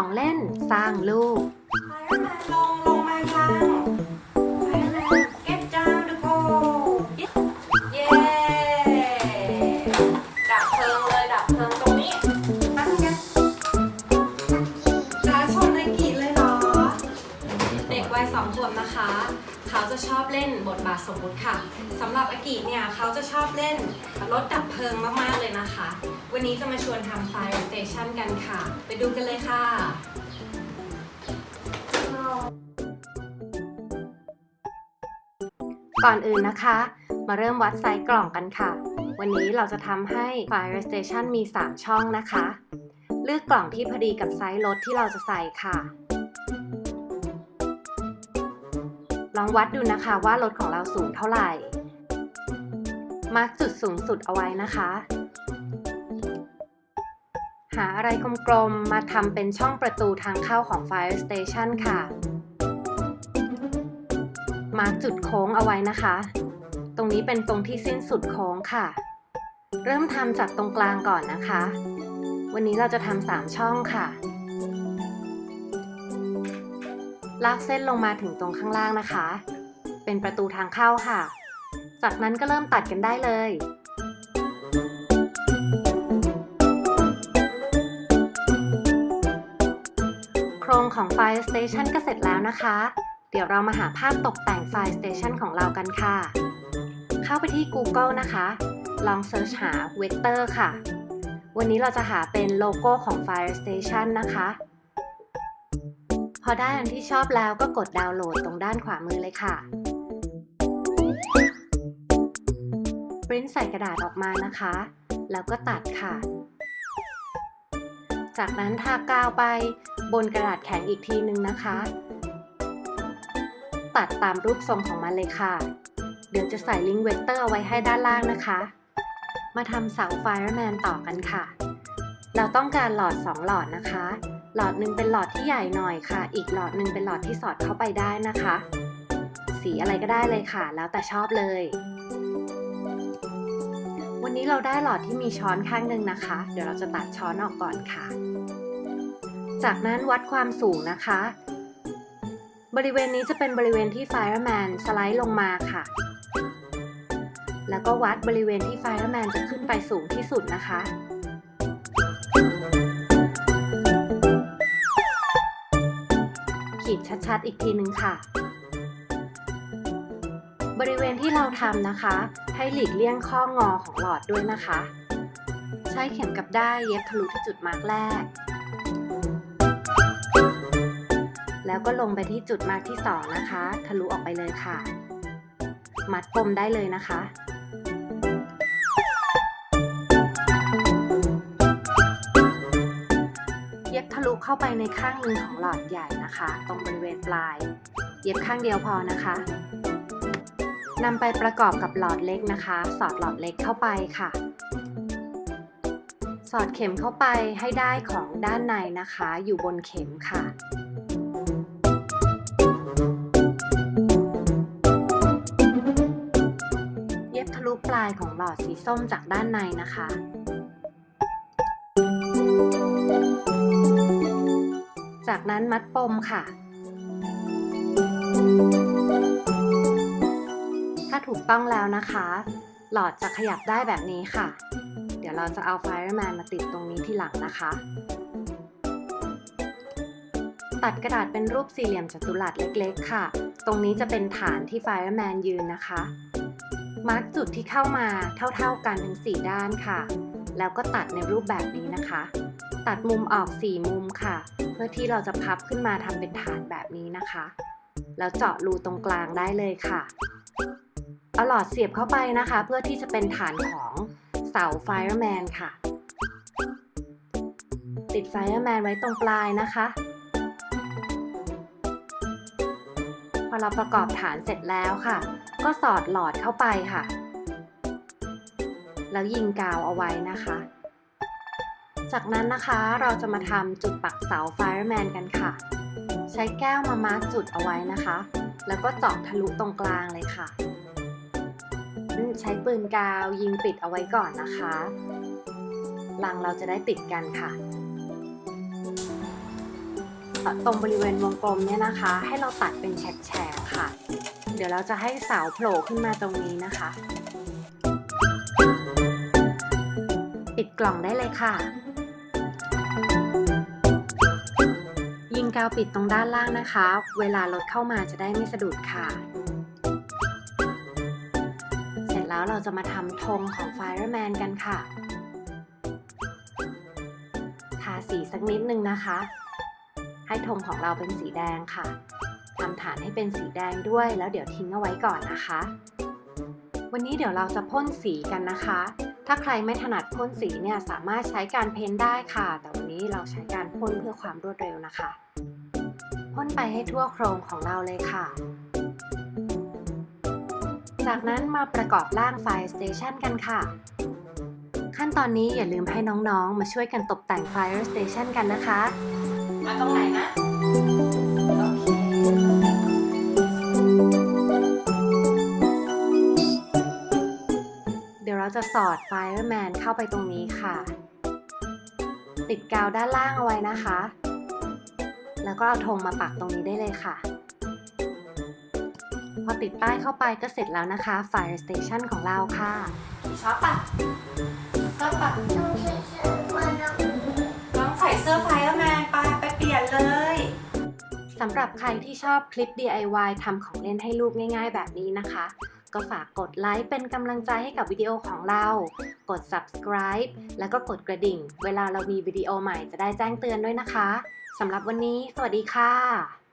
ของเล่นสร้างลูกไฟแมนลงลงมายังไฟแมน get down the pole เย้ ดับเพลิงเลยดับเพลิงตรงนี้มาทำกันจ้าชนในกี่เลยเหรอ เด็กวัยสองขวบนะคะ เขาจะชอบเล่นบทบาทสมมุติค่ะสำหรับอากิเนี่ยเขาจะชอบเล่นรถดับเพลิงมากๆเลยนะคะ วันนี้จะมาชวนทำ Fire Station กันค่ะ ไปดูกันเลยค่ะก่อนอื่นนะคะ มาเริ่มวัดไซส์กล่องกันค่ะ วันนี้เราจะทำให้ Fire Station มี 3 ช่องนะคะ เลือกกล่องที่พอดีกับไซส์รถที่เราจะใส่ค่ะ ลองวัดดูนะคะว่ารถของเราสูงเท่าไหร่ มาร์กจุดสูงสุดเอาไว้นะคะ หาอะไรกลมๆ มาทำเป็นช่องประตูทางเข้าของ Fire Station ค่ะ มาร์กจุดโค้งเอาไว้นะคะ ตรงนี้เป็นตรงที่สิ้นสุดโค้งค่ะ เริ่มทำจากตรงกลางก่อนนะคะ วันนี้เราจะทำสามช่องค่ะ ลากเส้นลงมาถึงตรงข้างล่างนะคะ เป็นประตูทางเข้าค่ะ จากนั้นก็เริ่มตัดกันได้เลย โครงของ Fire Station ก็เสร็จแล้วนะคะ เดี๋ยวเรามาหาภาพตกแต่ง Fire Station ของเรากันค่ะ เข้าไปที่ Google นะคะ ลองเซิร์ชหา Vector ค่ะ วันนี้เราจะหาเป็นโลโก้ของ Fire Station นะคะ พอได้อันที่ชอบแล้วก็กดดาวน์โหลดตรงด้านขวามือเลยค่ะปริ้นใส่กระดาษออกมานะคะ แล้วก็ตัดค่ะ จากนั้นทากาวไปบนกระดาษแข็งอีกทีนึงนะคะ ตัดตามรูปทรงของมันเลยค่ะ เดี๋ยวจะใส่ลิงก์เวกเตอร์เอาไว้ให้ด้านล่างนะคะ มาทำเสา Fireman ต่อกันค่ะ เราต้องการหลอด 2 หลอดนะคะ หลอดหนึ่งเป็นหลอดที่ใหญ่หน่อยค่ะ อีกหลอดหนึ่งเป็นหลอดที่สอดเข้าไปได้นะคะ สีอะไรก็ได้เลยค่ะ แล้วแต่ชอบเลย วันนี้เราได้หลอดที่มีช้อนข้างหนึ่งนะคะ เดี๋ยวเราจะตัดช้อนออกก่อนค่ะ จากนั้นวัดความสูงนะคะ บริเวณนี้จะเป็นบริเวณที่ Fireman สไลด์ลงมาค่ะ แล้วก็วัดบริเวณที่ Fireman จะขึ้นไปสูงที่สุดนะคะ ขีดชัดๆ อีกทีหนึ่งค่ะ บริเวณที่เราทำนะคะ ให้หลีกเลี่ยงข้องอของหลอดด้วยนะคะ ใช้เข็มกับได้เย็บทะลุที่จุดมาร์กแรก แล้วก็ลงไปที่จุดมาร์กที่2นะคะ ทะลุออกไปเลยค่ะ มัดปมได้เลยนะคะ เข้าไปในข้างหนึ่งของหลอดใหญ่นะคะ ตรงบริเวณปลาย เย็บข้างเดียวพอนะคะนำไปประกอบกับหลอดเล็กนะคะ สอดหลอดเล็กเข้าไปค่ะ สอดเข็มเข้าไปให้ได้ของด้านในนะคะ อยู่บนเข็มค่ะเย็บทะลุปลายของหลอดสีส้มจากด้านในนะคะ จากนั้นมัดปมค่ะ ถ้าถูกต้องแล้วนะคะ หลอดจะขยับได้แบบนี้ค่ะ เดี๋ยวเราจะเอา Fireman มาติดตรงนี้ที่หลังนะคะ ตัดกระดาษเป็นรูปสี่เหลี่ยมจัตุรัสเล็กๆ ค่ะ ตรงนี้จะเป็นฐานที่ Fireman ยืนนะคะ มาร์กจุดที่เข้ามาเท่าๆกันทั้ง4ด้านค่ะ แล้วก็ตัดในรูปแบบนี้นะคะ ตัดมุมออก 4 มุมค่ะ เพื่อที่เราจะพับขึ้นมาทำเป็นฐานแบบนี้นะคะ แล้วเจาะรูตรงกลางได้เลยค่ะเอาหลอดเสียบเข้าไปนะคะ เพื่อที่จะเป็นฐานของเสา Fireman ค่ะ ติด Fireman ไว้ตรงปลายนะคะ พอเราประกอบฐานเสร็จแล้วค่ะ ก็สอดหลอดเข้าไปค่ะ แล้วยิงกาวเอาไว้นะคะ จากนั้นนะคะเราจะมาทำจุดปักเสา Fireman กันค่ะ ใช้แก้วมามาร์กจุดเอาไว้นะคะ แล้วก็เจาะทะลุตรงกลางเลยค่ะ ใช้ปืนกาวยิงปิดเอาไว้ก่อนนะคะรังเราจะได้ติดกันค่ะ ตรงบริเวณวงกลมเนี่ยนะคะ ให้เราตัดเป็นแฉกๆค่ะ เดี๋ยวเราจะให้เสาโผล่ขึ้นมาตรงนี้นะคะ ปิดกล่องได้เลยค่ะ งกาวปิดตรงด้านล่างนะคะ เวลารถเข้ามาจะได้ไม่สะดุดค่ะ เสร็จแล้วเราจะมาทำธงของ Fireman กันค่ะ ทาสีสักนิดนึงนะคะ ให้ธงของเราเป็นสีแดงค่ะทำฐานให้เป็นสีแดงด้วย แล้วเดี๋ยวทิ้งเอาไว้ก่อนนะคะ วันนี้เดี๋ยวเราจะพ่นสีกันนะคะ ถ้าใครไม่ถนัดพ่นสีเนี่ยสามารถใช้การเพ้นท์ได้ค่ะ แต่วันนี้เราใช้การ พ่นเพื่อความรวดเร็วนะคะ พ่นไปให้ทั่วโครงของเราเลยค่ะ จากนั้นมาประกอบร่าง Fire Station กันค่ะ ขั้นตอนนี้อย่าลืมให้น้องๆ มาช่วยกันตกแต่ง Fire Station กันนะคะ มาตรงไหนนะเคเดี๋ยวเราจะสอด Fireman เข้าไปตรงนี้ค่ะ ติดกาวด้านล่างเอาไว้นะคะ แล้วก็เอาธงมาปักตรงนี้ได้เลยค่ะ พอติดป้ายเข้าไปก็เสร็จแล้วนะคะ Fire Station ของเราค่ะ ชอบปะชอบปะน้องใส่เสื้อไฟแล้วแมนไปไปเปลี่ยนเลยสำหรับใครที่ชอบคลิป DIY ทำของเล่นให้ลูกง่าย ๆ แบบนี้นะคะ ก็ฝากกดไลค์เป็นกำลังใจให้กับวิดีโอของเรา กด subscribe แล้วก็กดกระดิ่ง เวลาเรามีวิดีโอใหม่จะได้แจ้งเตือนด้วยนะคะสำหรับวันนี้ สวัสดีค่ะ